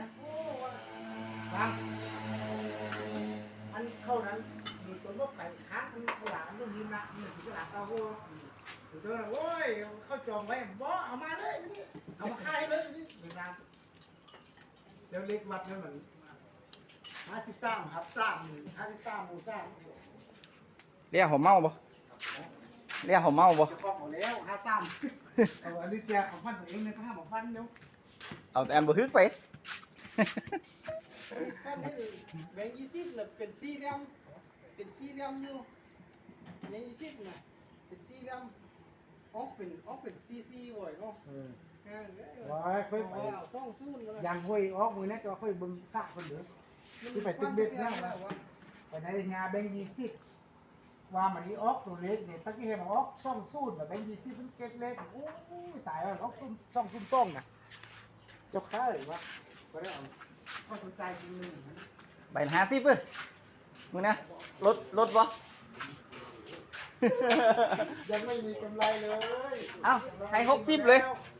นะโอ้ครับอันเข้านั้นมีตัวรถไฟค้างมันขลาดมันมีนะมันถึงขลาดเอาโว้อยู่ตัวนั้นโอ้ยเขาจองไว้บ่เอามาเลยนี่เอามาขายเลยนี่เดี๋ยวนะเดี๋ยวเล็กวัดนั่นเหมือนห้าสิบสามครับสามห้าสิบสามหมู่สามเรียกผมเมาบ่เรียกผมเมาบ่จะฟ้องหมดแล้วห้าสามเอาอันนี้เสียของพันตัวเองเลยก็ห้าของพันเดียวเอาแต่อันบ่ฮึกไป ท่านนี่แบงค์ยี่สิบน่ะเป็นสี่เหลี่ยมเป็นสี่เหลี่ยมอยู่แบงค์ยี่สิบน่ะเป็นสี่เหลี่ยมออกเป็นออกเป็นซีซีบ่อยเนาะเอออ่าเอ้ยว้ายค่อยไปว้าซ่องซูนแล้วยางห้วยออกมือนะจะค่อยเบึงซะคนเดียวที่ไปตึกเบ็ดนะไปในงานแบงค์ยี่สิบว่ามันนี้ออกตัวเล็กเนี่ยตะกี้เห็นมันออกซ่องสูดแบบแบงค์ยี่สิบมันเก็ตเล็กโอ้ยตายแล้วออกซุ่มซ่องซุ่มซ่องนะเจ้าข้าหรือวะ ก็ได้เอาข้อสนใจจริงหนึ่งใบละห้าสิบเอ้ยมึงนะลดลดบ่ ยังไม่มีกำไรเลย เอ้าให้หกสิบเลยกำไรเ